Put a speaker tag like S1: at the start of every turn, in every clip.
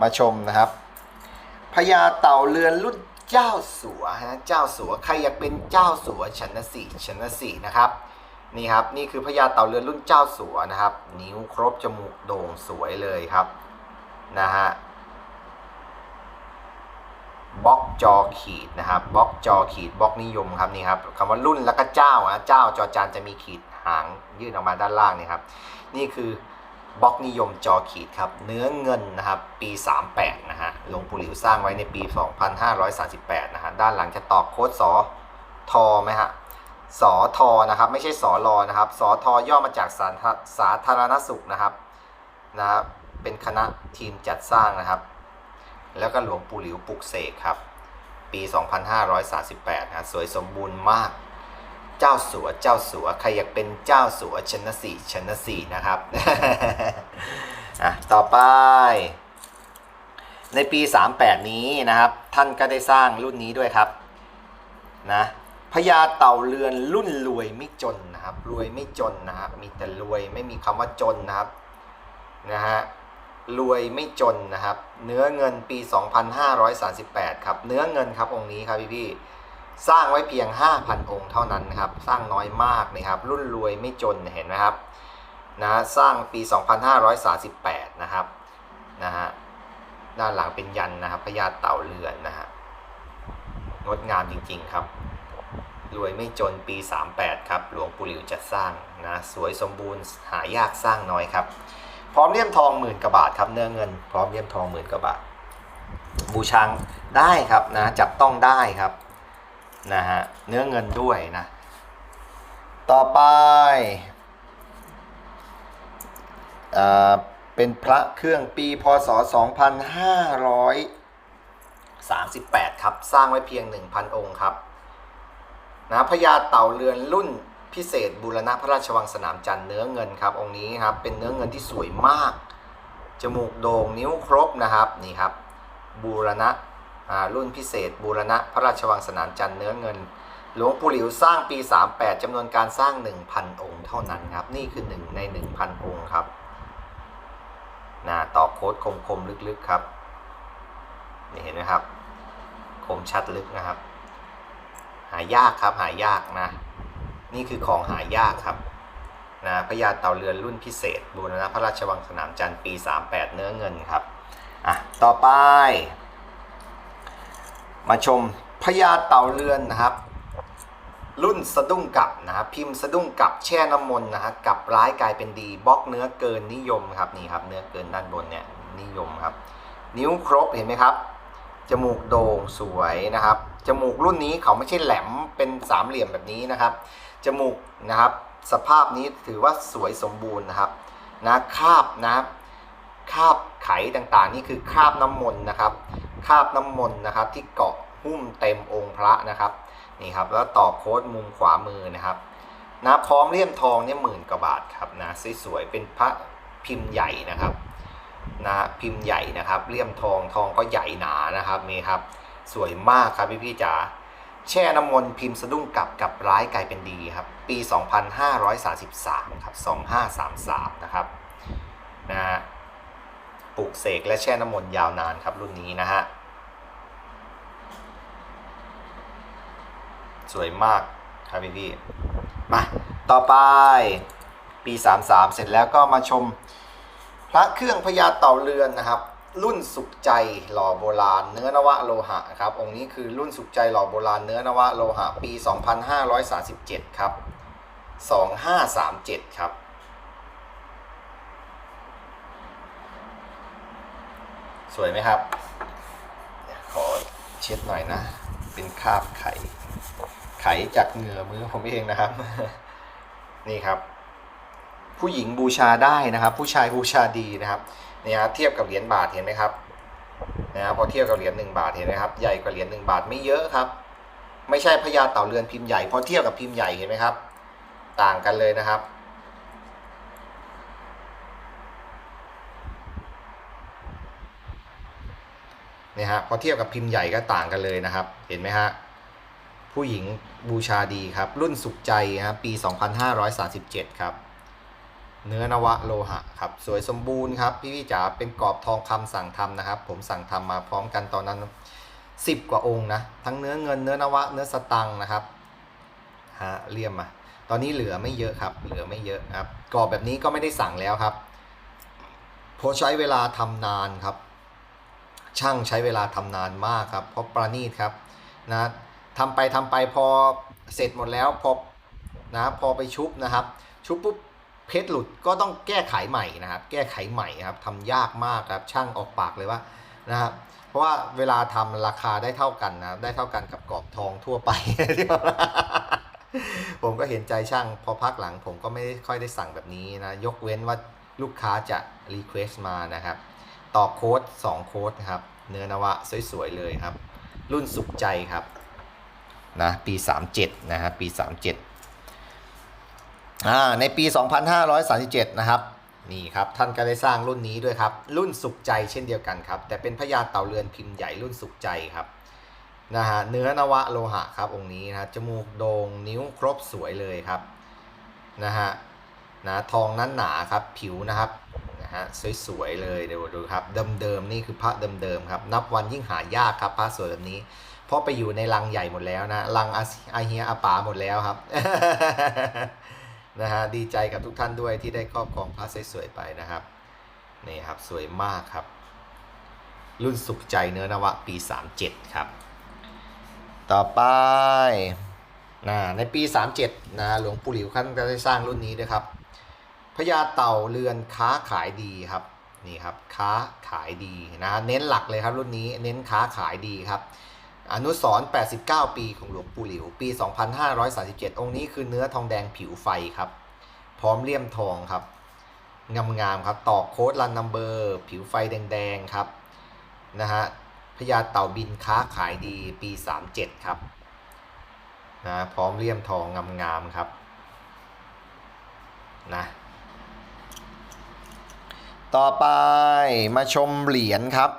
S1: มาชมนะครับพญาเต่าเรือนรุ่นเจ้าสัวฮะเจ้าสัวใครอยากเป็นเจ้าสัวชนะสี่ชนะสี่นะครับนี่ครับนี่คือพญาเต่าเรือนรุ่นเจ้าสัวนะครับ นิ้วครบจมูกโด่งสวยเลยครับนะฮะบล็อกจอขีดนะครับบล็อกจอขีดบล็อกนิยมครับนี่ครับคำว่ารุ่นแล้วก็เจ้านะเจ้าจอจานจะมีขีดหางยื่นออกมาด้านล่างนี่ครับ นี่คือ บล็อกนิยมจอขีดครับเนื้อเงินนะครับปี 38 นะฮะหลวงปู่หลิวสร้างไว้ในปี 2538 นะฮะด้านหลังจะตอกโค้ดสอทอไหมฮะสอทอนะครับไม่ใช่สอรอนะครับสอทอย่อมาจากสาสาธารณสุขนะครับนะครับเป็นคณะทีมจัดสร้างนะครับ แล้วก็หลวงปู่หลิวปลุกเสกครับปี 2538นะฮะสวยสมบูรณ์มาก เจ้าสัวเจ้าสัวใครอยากเป็นเจ้าสัวชนะสี่ชนะสี่นะครับอะต่อไป ในปี 38 นี้นะครับ ท่านก็ได้สร้างรุ่นนี้ด้วยครับนะพญาเต่าเรือนรุ่นรวยไม่จนนะครับ รวยไม่จนนะครับ มีแต่รวยไม่มีคำว่าจนนะครับนะฮะรวยไม่จนนะครับ เนื้อเงินปี 2538 ครับ เนื้อเงินครับองค์นี้ครับพี่พี่ สร้างไว้เพียง 5,000 องค์เท่านั้นนะครับ สร้างน้อยมากนะครับ รุ่นรวยไม่จนเห็นไหมครับนะสร้างปี 2538 นะครับนะฮะด้านหลังเป็นยันนะครับพญาเต่าเรือนนะฮะงดงามจริงๆครับ รวยไม่จนปี 38 ครับหลวงปู่หลิวจัดสร้างนะสวยสมบูรณ์หายากสร้างน้อยครับ พร้อมเลี่ยมทองหมื่นกว่าบาทครับเนื้อเงิน พร้อมเลี่ยมทองหมื่นกว่าบาทบูชังได้ครับนะจับต้องได้ครับ นะฮะเนื้อเงินด้วยนะ ต่อไปเอ่เป็นพระเครื่องปีพศ 2538 ครับ สร้างไว้เพียง 1,000 องค์ครับนะพญาเต่าเรือนรุ่นพิเศษบูรณะพระราชวังสนามจันทร์เนื้อเงินครับ องค์นี้ครับ เป็นเนื้อเงินที่สวยมาก จมูกโด่งนิ้วครบนะครับ นี่ครับ บูรณะ รุ่นพิเศษ บูรณะพระราชวังสนามจันทร์เนื้อเงิน หลวงปู่หลิวสร้างปี 38จำนวนการสร้าง 1,000 องค์เท่านั้นครับ นี่คือ 1 ใน 1,000 องค์ครับนะต่อโค้ดคมคมๆลึกๆครับ นี่เห็นไหมครับ คมชัดลึกนะครับ หายากครับหายากนะ นี่คือของหายากครับนะพญาเต่าเรือนรุ่นพิเศษ บูรณะพระราชวังสนามจันทร์ปี 38 เนื้อเงินครับ อะ ต่อไป มาชมพญาเต่าเรือนนะครับ รุ่นสะดุ้งกลับนะครับพิมพ์สะดุ้งกลับแช่น้ำมนต์นะฮะกลับร้ายกลายเป็นดีบล็อกเนื้อเกินนิยมครับนี่ครับเนื้อเกินด้านบนเนี่ยนิยมครับ นิ้วครบเห็นไหมครับจมูกโด่งสวยนะครับจมูกรุ่นนี้เขาไม่ใช่แหลมเป็นสามเหลี่ยมแบบนี้นะครับจมูกนะครับสภาพนี้ถือว่าสวยสมบูรณ์นะครับนะคาบนะครับคาบไขต่างๆ นี่คือคาบน้ำมนต์นะครับคาบน้ำมนต์นะครับที่เกาะ หุ้มเต็มองค์พระนะครับนี่ครับแล้วต่อโค้ดมุมขวามือนะครับนะพร้อมเลี่ยมทองเนี่ยหมื่นกว่าบาทครับนะสวยๆเป็นพระพิมพ์ใหญ่นะครับนะพิมพ์ใหญ่นะครับเลี่ยมทองทองก็ใหญ่หนานะครับนี่ครับสวยมากครับพี่ๆจ๋าแช่น้ำมนต์พิมพ์สะดุ้งกลับกับร้ายกลายเป็นดีครับ ปี 2533ครับ2533นะครับนะปลูกเสกและแช่น้ำมนต์ยาวนานครับรุ่นนี้นะฮะ สวยมากครับพี่พี่มาต่อไปปี 33 เสร็จแล้วก็มาชม พระเครื่องพญาเต่าเรือนนะครับ รุ่นสุขใจหล่อโบราณ เนื้อนวะโลหะครับองค์นี้คือรุ่นสุขใจหล่อโบราณเนื้อนวะโลหะ ปี 2537 ครับ 2537 ครับสวยไหมครับ ขอเช็ดหน่อยนะ เป็นคราบไข่ ไขจากเหงื่อมือผมเองนะครับ นี่ครับ ผู้หญิงบูชาได้นะครับ ผู้ชายบูชาดีนะครับเนี่ยครับเทียบกับเหรียญบาทเห็นไหมครับนะครับพอเทียบกับเหรียญหนึ่งบาทเห็นไหมครับใหญ่กว่าเหรียญหนึ่งบาทไม่เยอะครับ ไม่ใช่พญาเต่าเรือนพิมพ์ใหญ่พอเทียบกับพิมพ์ใหญ่เห็นไหมครับ ต่างกันเลยนะครับเนี่ยฮะพอเทียบกับพิมพ์ใหญ่ก็ต่างกันเลยนะครับ เห็นไหมฮะ ผู้หญิงบูชาดีครับ รุ่นสุขใจครับปี 2537 ครับ เนื้อนวะโลหะครับ สวยสมบูรณ์ครับ พี่พี่จ๋าเป็นกรอบทองคำสั่งทำนะครับ ผมสั่งทำมาพร้อมกันตอนนั้น 10 กว่าองค์นะ ทั้งเนื้อเงินเนื้อนวะ เนื้อสตังนะครับฮะเลี่ยมมาตอนนี้เหลือไม่เยอะครับ เหลือไม่เยอะครับกรอบแบบนี้ก็ไม่ได้สั่งแล้วครับเพราะใช้เวลาทำนานครับ ช่างใช้เวลาทำนานมากครับ เพราะประณีตครับนะ ทำไปทำไปพอเสร็จหมดแล้วพอนะพอไปชุบนะครับ ชุบปุ๊บเพชรหลุดก็ต้องแก้ไขใหม่นะครับ แก้ไขใหม่ครับทำยากมากครับช่างออกปากเลยว่านะครับเพราะว่าเวลาทำราคาได้เท่ากันนะได้เท่ากันกับกรอบทองทั่วไป ผมก็เห็นใจช่าง พอพักหลังผมก็ไม่ค่อยได้สั่งแบบนี้นะ ยกเว้นว่าลูกค้าจะรีเควสต์มานะครับ ต่อโค้ด2โค้ดครับ เนื้อนวะสวยๆเลยครับ รุ่นสุขใจครับ นะปี 37นะครับปี 37อ่าในปี 2537 นะครับนี่ครับท่านก็ได้สร้างรุ่นนี้ด้วยครับ รุ่นสุขใจเช่นเดียวกันครับ แต่เป็นพญาเต่าเรือนพิมพ์ใหญ่รุ่นสุขใจครับนะฮะเนื้อนวะโลหะครับองค์นี้นะจมูกโดง่งนิ้วครบสวยเลยครับนะฮะนะทองนั้นหนาครับผิวนะครับนะฮะสวยๆเลยเดี๋ยวดูครับเดิมๆนี่คือพระเดิมๆครับ นับวันยิ่งหายากครับพระสวยแบบนี้ เพราะไปอยู่ในลังใหญ่หมดแล้วนะลังอาอาเฮียอาป๋าหมดแล้วครับนะฮะดีใจกับทุกท่านด้วยที่ได้ครอบครองพระสวยๆไปนะครับนี่ครับสวยมากครับ รุ่นสุขใจเนื้อนวะปี 37 ครับ ต่อไปนะในปี 37นะหลวงปู่หลิวท่านก็ได้สร้างรุ่นนี้ด้วยครับพญาเต่าเรือนค้าขายดีครับนี่ครับค้าขายดีนะเน้นหลักเลยครับรุ่นนี้เน้นค้าขายดีครับ อนุสร89 ปีของหลวงปู่หลิว ปี 2537 องค์นี้คือเนื้อทองแดงผิวไฟครับ พร้อมเลี่ยมทองครับ งามๆครับ ตอกโค้ดรันนัมเบอร์ ผิวไฟแดงๆครับ นะฮะพญาเต่าบินค้าขายดีปี 37 ครับ นะ พร้อมเลี่ยมทองงามๆครับ นะ ต่อไปมาชมเหรียญครับ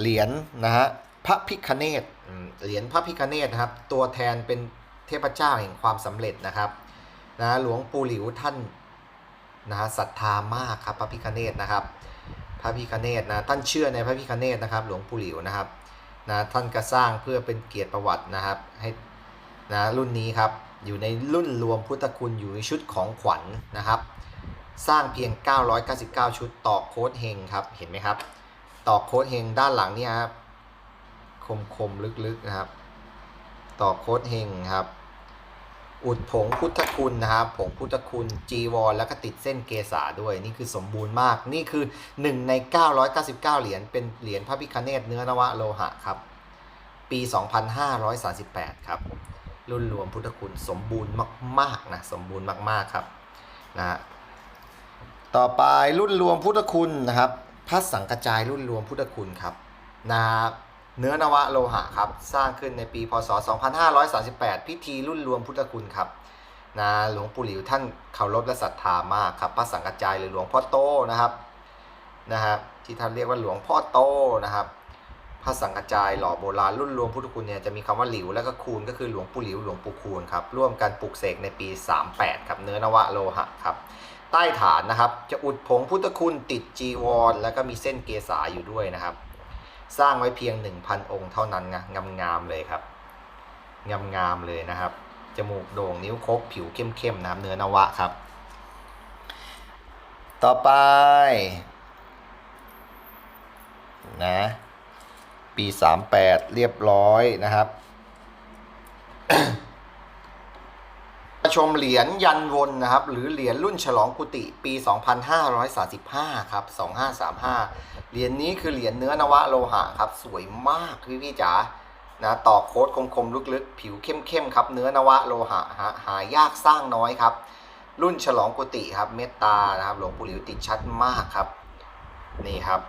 S1: เหรียญนะฮะ พระพิคเนตเหรียญพระพิคเนตนะครับ ตัวแทนเป็นเทพเจ้าแห่งความสำเร็จนะครับนะหลวงปู่หลิวท่านนะศรัทธามากครับพระพิคเนตนะครับ พระพิคเนตนะท่านเชื่อในพระพิคเนตนะครับ หลวงปู่หลิวนะครับนะท่านก็สร้างเพื่อเป็นเกียรติประวัตินะครับให้นะรุ่นนี้ครับอยู่ในรุ่นรวมพุทธคุณอยู่ในชุดของขวัญนะครับ สร้างเพียง 999 ชุดต่อโค้ดเฮงครับเห็นไหมครับ ต่อโค้ดเฮงด้านหลังเนี่ยครับ คมคมลึกๆนะครับ ต่อโค้ดเฮงครับ อุดผงพุทธคุณนะครับผงพุทธคุณจีวรแล้วก็ติดเส้นเกษาด้วยนี่คือสมบูรณ์มากนี่คือ 1 ใน 999 เหรียญเป็นเหรียญพระพิคเนตเนื้อนวะโลหะครับ ปี 2538 ครับ รุ่นรวมพุทธคุณสมบูรณ์มากๆนะสมบูรณ์มากๆครับนะฮะต่อไปรุ่นรวมพุทธคุณนะครับพระสังกระจายรุ่นรวมพุทธคุณครับนะ เนื้อนวะโลหะครับ สร้างขึ้นในปีพศ 2538 พิธีรุ่นรวมพุทธคุณครับนะหลวงปู่หลิวท่านเคารพและศรัทธามากครับ พระสังกระจายหรือหลวงพ่อโตนะครับนะฮะที่ท่านเรียกว่าหลวงพ่อโตนะครับพระสังกระจายหล่อโบราณรุ่นรวมพุทธคุณเนี่ยจะมีคำว่าหลิวแล้วก็คูณก็คือหลวงปู่หลิวหลวงปู่คูณครับร่วมกันปลูกเสกในปี 38ครับเนื้อนวะโลหะครับใต้ฐานนะครับ จะอุดผงพุทธคุณติดจีวร แล้วก็มีเส้นเกษาอยู่ด้วยนะครับ สร้างไว้เพียง 1,000 องค์เท่านั้นนะงามๆเลยครับงามๆเลยนะครับ จมูกโด่งนิ้วครบผิวเข้มๆนะครับเนื้อนวะครับ ต่อไปนะปี 38 เรียบร้อยนะครับ ชมเหรียญยันวนนะครับ หรือเหรียญรุ่นฉลองกุฏิปี 2535 ครับ 2535 เหรียญนี้คือเหรียญเนื้อนวะโลหะครับ สวยมากพี่พี่จ๋านะต่อโค้ดคมๆลึกๆ ผิวเข้มๆครับ เนื้อนวะโลหะฮะหายากสร้างน้อยครับ รุ่นฉลองกุฏิครับเมตตานะครับหลวงปู่หลิวติดชัดมากครับ นี่ครับ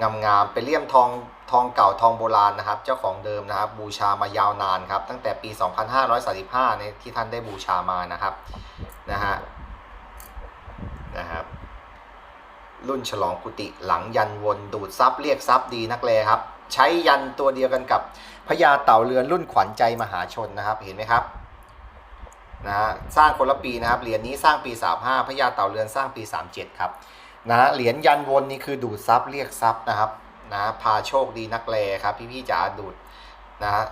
S1: งามๆเป็นเลี่ยมทองทองเก่าทองโบราณนะครับ เจ้าของเดิมนะครับ บูชามายาวนานครับ ตั้งแต่ปี 2535ในที่ท่านได้บูชามานะครับนะฮะนะครับรุ่นฉลองกุฏิหลังยันวนดูดซับเรียกซับดีนักเลครับ ใช้ยันตัวเดียวกันกับพญาเต่าเรือนรุ่นขวัญใจมหาชนนะครับเห็นไหมครับนะฮะสร้างคนละปีนะครับเหรียญนี้สร้างปี 35พญาเต่าเรือนสร้างปี 37 ครับ นะเหรียญยันวนนี่คือดูดซับเรียกซับนะครับนะพาโชคดีนักแลครับ พี่ๆจ๋าดูดนะฮะ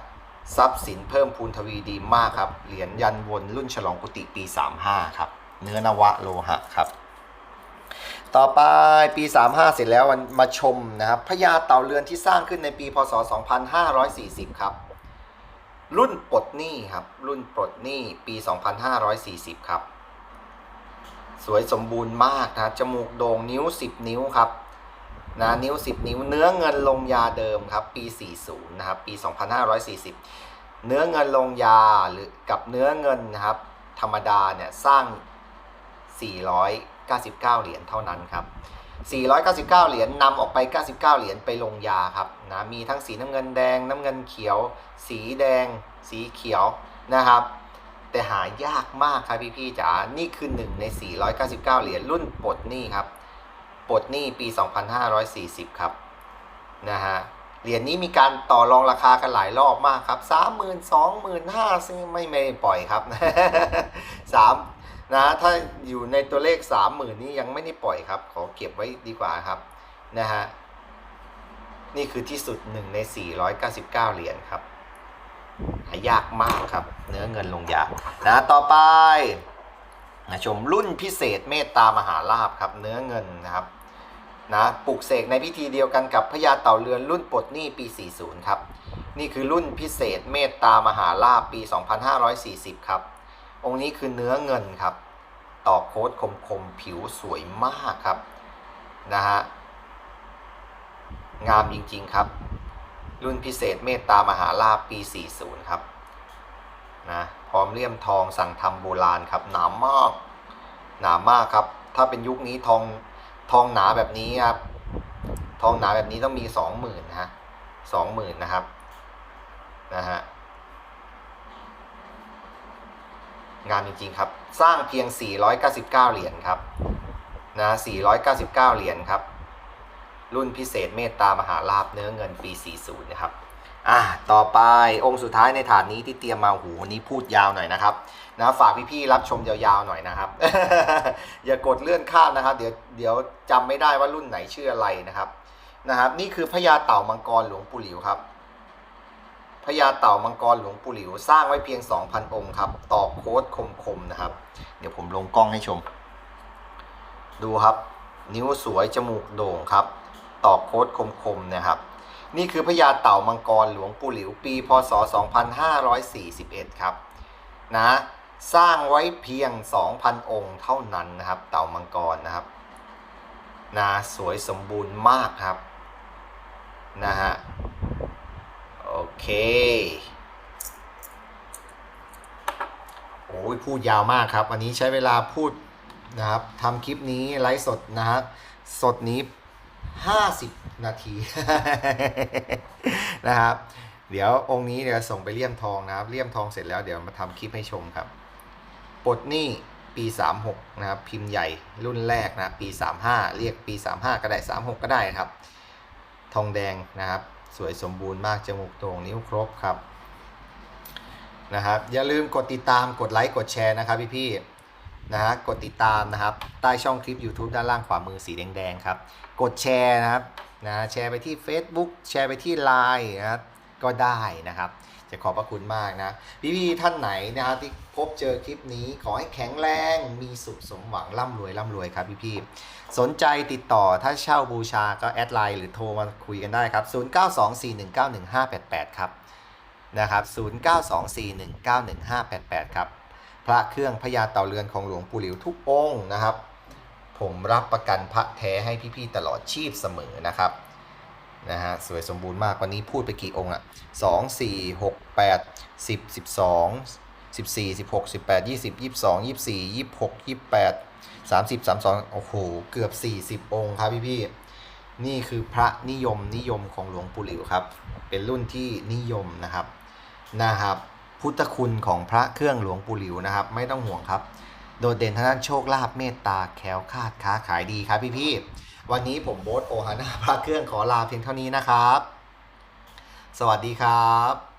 S1: ทรัพย์สินเพิ่มพูนทวีดีมากครับ เหรียญยันวนรุ่นฉลองกุฏิปี 35 ครับ เนื้อนวะโลหะครับ ต่อไปปี 35 เสร็จแล้วมาชมนะครับพญาเต่าเรือนที่สร้างขึ้นในปีพศ 2540 ครับ รุ่นปลดหนี้ครับ รุ่นปลดหนี้ปี 2540 ครับ สวยสมบูรณ์มากนะจมูกโด่งนิ้ว 10 นิ้วครับนะนิ้ว 10 นิ้ว เนื้อเงินลงยาเดิมครับ ปี 40 นะครับ ปี 2540 เนื้อเงินลงยาหรือกับเนื้อเงินนะครับ ธรรมดาเนี่ยสร้าง 499 เหรียญเท่านั้นครับ 499 เหรียญนำออกไป 99 เหรียญไปลงยาครับนะมีทั้งสีน้ำเงินแดง น้ำเงินเขียว สีแดง สีเขียวนะครับ แต่หายากมากครับพี่ๆจ๋า นี่คือหนึ่งใน 499 เหรียญรุ่นปลดหนี้ครับ ปลดหนี้ปี 2540 ครับ นะฮะ เหรียญนี้มีการต่อรองราคากันหลายรอบมากครับ 30,000 25,000ซึ่งไม่ไม่ปล่อยครับสามนะ ถ้าอยู่ในตัวเลข 30,000 นี้ยังไม่ได้ปล่อยครับ ขอเก็บไว้ดีกว่าครับ นะฮะ นี่คือที่สุดหนึ่งใน 499 เหรียญครับ หายากมากครับ เนื้อเงินลงยานะต่อไปนะชมรุ่นพิเศษเมตตามหาลาภครับ เนื้อเงินนะครับนะปลุกเสกในพิธีเดียวกันกับพญาเต่าเรือนรุ่นปลดหนี้ปี 40 ครับ นี่คือรุ่นพิเศษเมตตามหาลาภปี 2540 ครับ องค์นี้คือเนื้อเงินครับ ตอกโค้ดคมคมๆผิวสวยมากครับนะฮะงามจริงๆครับ รุ่นพิเศษเมตตามหาลาภปี 40 ครับนะพร้อมเลี่ยมทองสั่งทำโบราณครับหนามากหนามากครับ ถ้าเป็นยุคนี้ทองทองหนาแบบนี้ครับทองหนาแบบนี้ต้องมีสองหมื่นะฮะสองหมื่นนะครับนะฮะงานจริงๆครับ สร้างเพียง 499 เหรียญครับนะ499 เหรียญครับ รุ่นพิเศษเมตตามหาลาภเนื้อเงินปี 40 นะครับ อะต่อไปองค์สุดท้ายในฐานนี้ที่เตรียมมาหูวันนี้พูดยาวหน่อยนะครับนะฝากพี่ๆรับชมยาวๆหน่อยนะครับ อย่ากดเลื่อนข้ามนะครับ เดี๋ยวเดี๋ยวจำไม่ได้ว่ารุ่นไหนชื่ออะไรนะครับนะครับ นี่คือพญาเต่ามังกรหลวงปู่หลิวครับพญาเต่ามังกรหลวงปู่หลิว สร้างไว้เพียง 2,000 องค์ครับตอกโค้ดคมๆนะครับ เดี๋ยวผมลงกล้องให้ชม ดูครับ นิ้วสวยจมูกโด่งครับ ต่อโค้ดคมๆนะครับ นี่คือพญาเต่ามังกรหลวงปู่หลิวปี พศ 2541 ครับนะสร้างไว้เพียง 2,000 องค์เท่านั้นนะครับ เต่ามังกรนะครับนะสวยสมบูรณ์มากครับนะฮะโอเคโอ้ยพูดยาวมากครับ วันนี้ใช้เวลาพูดนะครับทำคลิปนี้ไลฟ์สดนะครับ สดนี้ 50 นาที นะครับ เดี๋ยวองค์นี้เดี๋ยวส่งไปเลี่ยมทองนะครับ เลี่ยมทองเสร็จแล้วเดี๋ยวมาทำคลิปให้ชมครับปลดหนี้ปี 36 นะครับ พิมพ์ใหญ่รุ่นแรกนะปี 35 เรียกปี 35 ก็ได้ 36 ก็ได้ครับ ทองแดงนะครับ สวยสมบูรณ์มากจมูกโด่งนิ้วครบครับนะครับอย่าลืมกดติดตามกดไลค์กดแชร์นะครับพี่ๆ นะฮะกดติดตามนะครับใต้ช่องคลิป YouTube ด้านล่างขวามือสีแดงๆครับ กดแชร์นะครับนะแชร์ไปที่ Facebook แชร์ไปที่ Line นะครับก็ได้นะครับ จะขอบพระคุณมากนะ พี่ๆท่านไหนนะครับที่พบเจอคลิปนี้ขอให้แข็งแรงมีสุขสมหวังร่ำรวยร่ำรวยครับพี่ๆสนใจติดต่อถ้าเช่าบูชาก็แอดไลน์หรือโทรมาคุยกันได้ครับ 0924191588 ครับนะครับ0924191588 ครับ พระเครื่องพญาเต่าเรือนของหลวงปู่หลิวทุกองค์นะครับ ผมรับประกันพระแท้ให้พี่ๆตลอดชีพเสมอนะครับนะฮะสวยสมบูรณ์มากวันนี้พูดไปกี่องค์อะสองสี่หกแปดสิบสิบสองสิบสี่สิบหกสิบแปดยี่สิบยี่สิบสองยี่สิบสี่ยี่สิบหกยี่สิบแปดสามสิบสามสองโอ้โหเกือบสี่สิบองค์ครับพี่ๆนี่คือพระนิยมนิยมของหลวงปู่หลิวครับ เป็นรุ่นที่นิยมนะครับนะครับ พุทธคุณของพระเครื่องหลวงปู่หลิวนะครับ ไม่ต้องห่วงครับ โดดเด่นทางด้านโชคลาภเมตตาแคล้วคาดค้าขายดีครับพี่ๆวันนี้ผมโบ๊ทโอฮาน่าพระเครื่องขอลาเพียงเท่านี้นะครับ สวัสดีครับ